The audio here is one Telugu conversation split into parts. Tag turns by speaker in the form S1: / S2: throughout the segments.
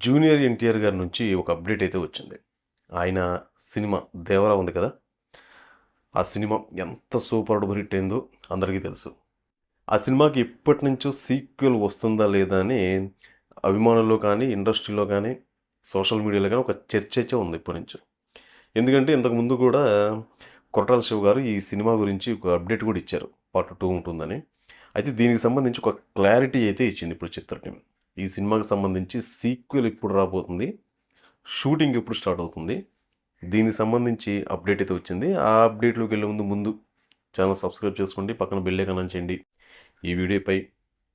S1: జూనియర్ ఎన్టీఆర్ గారి నుంచి ఒక అప్డేట్ అయితే వచ్చింది. ఆయన సినిమా దేవరా ఉంది కదా? ఆ సినిమా ఎంత సూపర్ డూపర్ హిట్ అయిందో అందరికీ తెలుసు. ఆ సినిమాకి ఇప్పటి నుంచో సీక్వెల్ వస్తుందా లేదా అని అభిమానుల్లో కానీ ఇండస్ట్రీలో కానీ సోషల్ మీడియాలో కానీ ఒక చర్చ అయితే ఉంది ఇప్పటి నుంచి. ఎందుకంటే ఇంతకుముందు కూడా కొరటాల శివ గారు ఈ సినిమా గురించి ఒక అప్డేట్ కూడా ఇచ్చారు. పార్ట్ టూ ఉంటుందని. అయితే దీనికి సంబంధించి ఒక క్లారిటీ అయితే ఇచ్చింది ఇప్పుడు చిత్ర టీం ఈ సినిమాకి సంబంధించి సీక్వెల్ ఎప్పుడు రాబోతుంది. షూటింగ్ ఎప్పుడు స్టార్ట్ అవుతుంది. దీనికి సంబంధించి అప్డేట్ అయితే వచ్చింది. ఆ అప్డేట్లోకి వెళ్ళే ముందు ముందు ఛానల్ సబ్స్క్రైబ్ చేసుకోండి. పక్కన బిల్లే ఐకాన్ చేయండి. ఈ వీడియోపై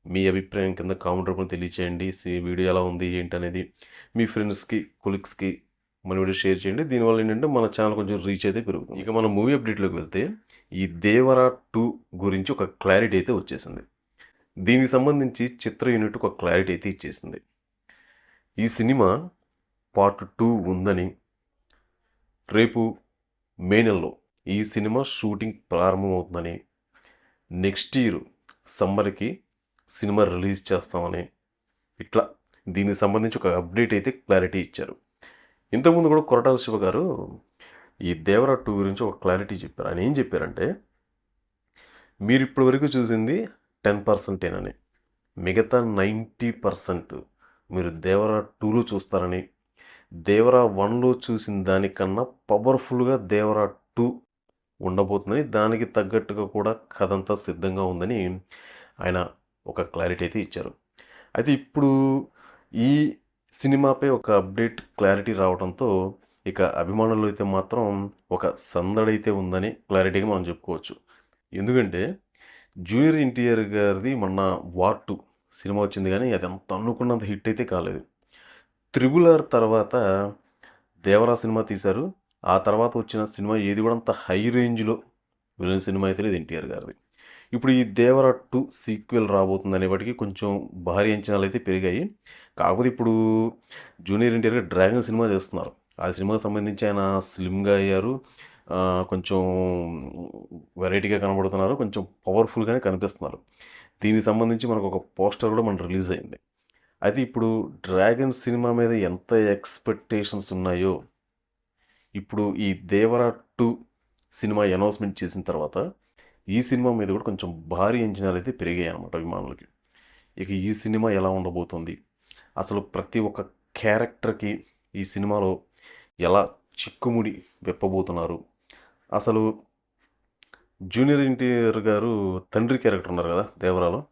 S1: మీ అభిప్రాయం కింద కామెంట్ రూపంలో తెలియచేయండి. ఈ వీడియో ఎలా ఉంది ఏంటి అనేది మీ ఫ్రెండ్స్కి కొలిక్స్కి మన వీడియో షేర్ చేయండి. దీనివల్ల ఏంటంటే మన ఛానల్ కొంచెం రీచ్ అయితే పెరుగుతుంది. ఇక మన మూవీ అప్డేట్లోకి వెళ్తే ఈ దేవరా టూ గురించి ఒక క్లారిటీ అయితే వచ్చేసింది. దీనికి సంబంధించి చిత్ర యూనిట్ ఒక క్లారిటీ అయితే ఇచ్చేసింది. ఈ సినిమా పార్ట్ టూ ఉందని రేపు మే నెలలో ఈ సినిమా షూటింగ్ ప్రారంభమవుతుందని నెక్స్ట్ ఇయర్ సమ్మర్కి సినిమా రిలీజ్ చేస్తామని ఇట్లా దీనికి సంబంధించి ఒక అప్డేట్ అయితే క్లారిటీ ఇచ్చారు. ఇంతకుముందు కూడా కొరటాల శివ గారు ఈ దేవరా టూ గురించి ఒక క్లారిటీ చెప్పారు. ఆయన ఏం చెప్పారంటే మీరు ఇప్పటివరకు చూసింది టెన్ పర్సెంటేనని. మిగతా నైంటీ పర్సెంట్ మీరు దేవరా టూలో చూస్తారని దేవరా వన్లో చూసిన దానికన్నా పవర్ఫుల్గా దేవరా టూ ఉండబోతుందని దానికి తగ్గట్టుగా కూడా కథ అంతా సిద్ధంగా ఉందని ఆయన ఒక క్లారిటీ అయితే ఇచ్చారు. అయితే ఇప్పుడు ఈ సినిమాపై ఒక అప్డేట్ క్లారిటీ రావడంతో ఇక అభిమానులు అయితే మాత్రం ఒక సందడైతే ఉందని క్లారిటీగా మనం చెప్పుకోవచ్చు. ఎందుకంటే జూనియర్ ఎన్టీఆర్ గారిది మొన్న వార్ టూ సినిమా వచ్చింది కానీ అది అంత అనుకున్నంత హిట్ అయితే కాలేదు. త్రిబుల్ ఆర్ తర్వాత దేవరా సినిమా తీశారు. ఆ తర్వాత వచ్చిన సినిమా ఏది కూడా అంత హై రేంజ్లో వెళ్ళిన సినిమా అయితే లేదు ఎన్టీఆర్ గారిది. ఇప్పుడు ఈ దేవరా టూ సీక్వెల్ రాబోతుంది అనేప్పటికీ కొంచెం భారీ అంచనాలు అయితే పెరిగాయి. కాకపోతే ఇప్పుడు జూనియర్ ఎన్టీఆర్ గారు డ్రాగన్ సినిమా చేస్తున్నారు. ఆ సినిమాకి సంబంధించి ఆయన స్లిమ్గా అయ్యారు. కొంచెం వెరైటీగా కనబడుతున్నారు కొంచెం పవర్ఫుల్గానే కనిపిస్తున్నారు. దీనికి సంబంధించి మనకు ఒక పోస్టర్ కూడా మన రిలీజ్ అయింది. అయితే ఇప్పుడు డ్రాగన్ సినిమా మీద ఎంత ఎక్స్పెక్టేషన్స్ ఉన్నాయో ఇప్పుడు ఈ దేవరా టూ సినిమా అనౌన్స్మెంట్ చేసిన తర్వాత ఈ సినిమా మీద కూడా కొంచెం భారీ అంచనాలు అయితే పెరిగాయి అనమాట అభిమానులకి. ఇక ఈ సినిమా ఎలా ఉండబోతుంది? అసలు ప్రతి ఒక్క క్యారెక్టర్కి ఈ సినిమాలో ఎలా చిక్కుముడి విప్పబోతున్నారు? అసలు జూనియర్ ఎన్టీఆర్ గారు తండ్రి క్యారెక్టర్ ఉన్నారు కదా దేవరాలో.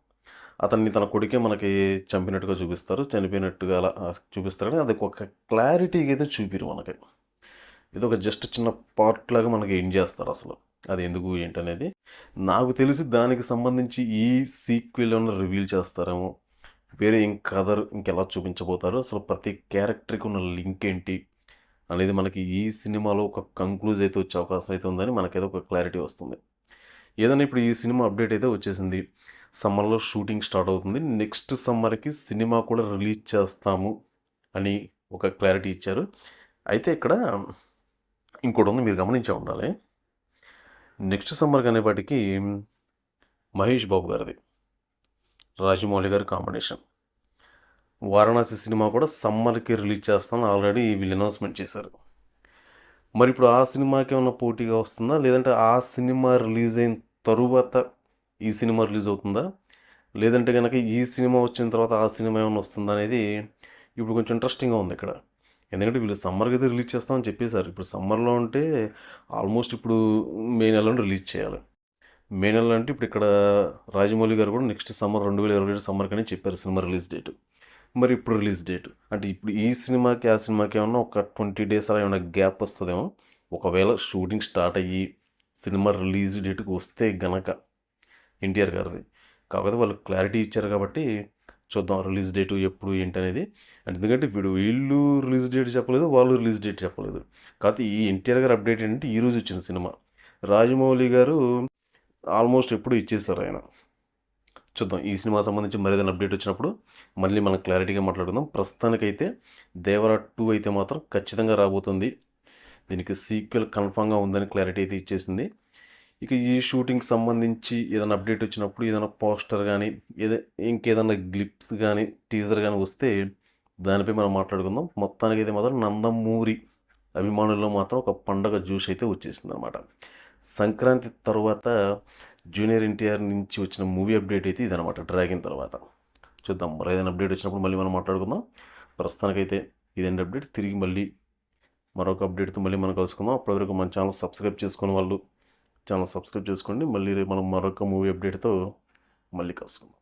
S1: అతన్ని తన కొడుకే మనకి చంపినట్టుగా చూపిస్తారు చనిపోయినట్టుగా అలా చూపిస్తారు కానీ అది ఒక క్లారిటీగా అయితే చూపిరు మనకి. ఇది ఒక జస్ట్ చిన్న పార్ట్ లాగా మనకి ఎండ్ చేస్తారు అసలు? అది ఎందుకు ఏంటనేది? నాకు తెలిసి దానికి సంబంధించి ఈ సీక్వెల్ ఏమైనా రివీల్ చేస్తారేమో? వేరే ఇంక అదర్ ఇంకెలా చూపించబోతారు? అసలు ప్రతి క్యారెక్టర్కి ఉన్న లింక్ ఏంటి? అనేది మనకి ఈ సినిమాలో ఒక కంక్లూజ్ అయితే వచ్చే అవకాశం అయితే ఉందని మనకైతే ఒక క్లారిటీ వస్తుంది. ఏదైనా ఇప్పుడు ఈ సినిమా అప్డేట్ అయితే వచ్చేసింది. సమ్మర్లో షూటింగ్ స్టార్ట్ అవుతుంది. నెక్స్ట్ సమ్మర్కి సినిమా కూడా రిలీజ్ చేస్తాము అని ఒక క్లారిటీ ఇచ్చారు. అయితే ఇక్కడ ఇంకోటి ఉంది మీరు గమనించే ఉండాలి. నెక్స్ట్ సమ్మర్ అనేపాటికి మహేష్ బాబు గారిది. రాజమౌళి గారి కాంబినేషన్ వారణాసి సినిమా కూడా సమ్మర్కి రిలీజ్ చేస్తాను. ఆల్రెడీ వీళ్ళు అనౌన్స్మెంట్ చేశారు. మరి ఇప్పుడు ఆ సినిమాకి ఏమైనా పోటీగా వస్తుందా? లేదంటే ఆ సినిమా రిలీజ్ అయిన తరువాత ఈ సినిమా రిలీజ్ అవుతుందా? లేదంటే కనుక ఈ సినిమా వచ్చిన తర్వాత ఆ సినిమా ఏమైనా వస్తుందా అనేది ఇప్పుడు కొంచెం ఇంట్రెస్టింగ్గా ఉంది ఇక్కడ. ఎందుకంటే వీళ్ళు సమ్మర్కి అయితే రిలీజ్ చేస్తామని చెప్పేశారు. ఇప్పుడు సమ్మర్లో ఉంటే ఆల్మోస్ట్ ఇప్పుడు మే నెలలో రిలీజ్ చేయాలి. మే నెలలో అంటే ఇప్పుడు ఇక్కడ రాజమౌళి గారు కూడా నెక్స్ట్ సమ్మర్ రెండు వేల ఇరవై ఏడు సమ్మర్ కానీ చెప్పారు సినిమా రిలీజ్ డేట్. మరి ఇప్పుడు రిలీజ్ డేట్. అంటే ఇప్పుడు ఈ సినిమాకి ఆ సినిమాకి ఏమన్నా ఒక ట్వంటీ డేస్ అలా ఏమైనా గ్యాప్ వస్తుందేమో? ఒకవేళ షూటింగ్ స్టార్ట్ అయ్యి సినిమా రిలీజ్ డేట్కి వస్తే గనక ఎన్టీఆర్ గారిది. కాకపోతే వాళ్ళు క్లారిటీ ఇచ్చారు కాబట్టి చూద్దాం రిలీజ్ డేట్ ఎప్పుడు ఏంటి అనేది అంటే ఎందుకంటే వీడు వీళ్ళు రిలీజ్ డేట్ చెప్పలేదు వాళ్ళు రిలీజ్ డేట్ చెప్పలేదు. కాకపోతే ఈ ఎన్టీఆర్ గారు అప్డేట్ ఏంటంటే ఈ రోజు వచ్చిన సినిమా. రాజమౌళి గారు ఆల్మోస్ట్ ఎప్పుడు ఇచ్చేస్తారు ఆయన. చూద్దాం. ఈ సినిమా సంబంధించి మరేదైనా అప్డేట్ వచ్చినప్పుడు మళ్ళీ మనం క్లారిటీగా మాట్లాడుకుందాం. ప్రస్తుతానికైతే దేవరా టూ అయితే మాత్రం ఖచ్చితంగా రాబోతుంది. దీనికి సీక్వెల్ కన్ఫామ్గా ఉందని క్లారిటీ అయితే ఇచ్చేసింది. ఇక ఈ షూటింగ్ సంబంధించి ఏదైనా అప్డేట్ వచ్చినప్పుడు ఏదైనా పోస్టర్ కానీ ఏదో ఇంకేదైనా గ్లిప్స్ కానీ టీజర్ కానీ వస్తే దానిపై మనం మాట్లాడుకుందాం. మొత్తానికి అయితే మాత్రం నందమూరి అభిమానుల్లో మాత్రం ఒక పండగ జ్యూస్ అయితే వచ్చేసింది అనమాట సంక్రాంతి తర్వాత జూనియర్ ఎన్టీఆర్ నుంచి వచ్చిన మూవీ అప్డేట్ అయితే ఇదనమాట డ్రాగన్ తర్వాత. చూద్దాం మరి ఏదైనా అప్డేట్ వచ్చినప్పుడు మళ్ళీ మనం మాట్లాడుకుందాం. ప్రస్తుతానికైతే ఇదండి అప్డేట్. తిరిగి మళ్ళీ మరొక అప్డేట్తో మళ్ళీ మనం కలుసుకుందాం. అప్పటివరకు మన ఛానల్ సబ్స్క్రైబ్ చేసుకుని వాళ్ళు ఛానల్ సబ్స్క్రైబ్ చేసుకోండి. మళ్ళీ మనం మరొక మూవీ అప్డేట్తో మళ్ళీ కలుసుకుందాం.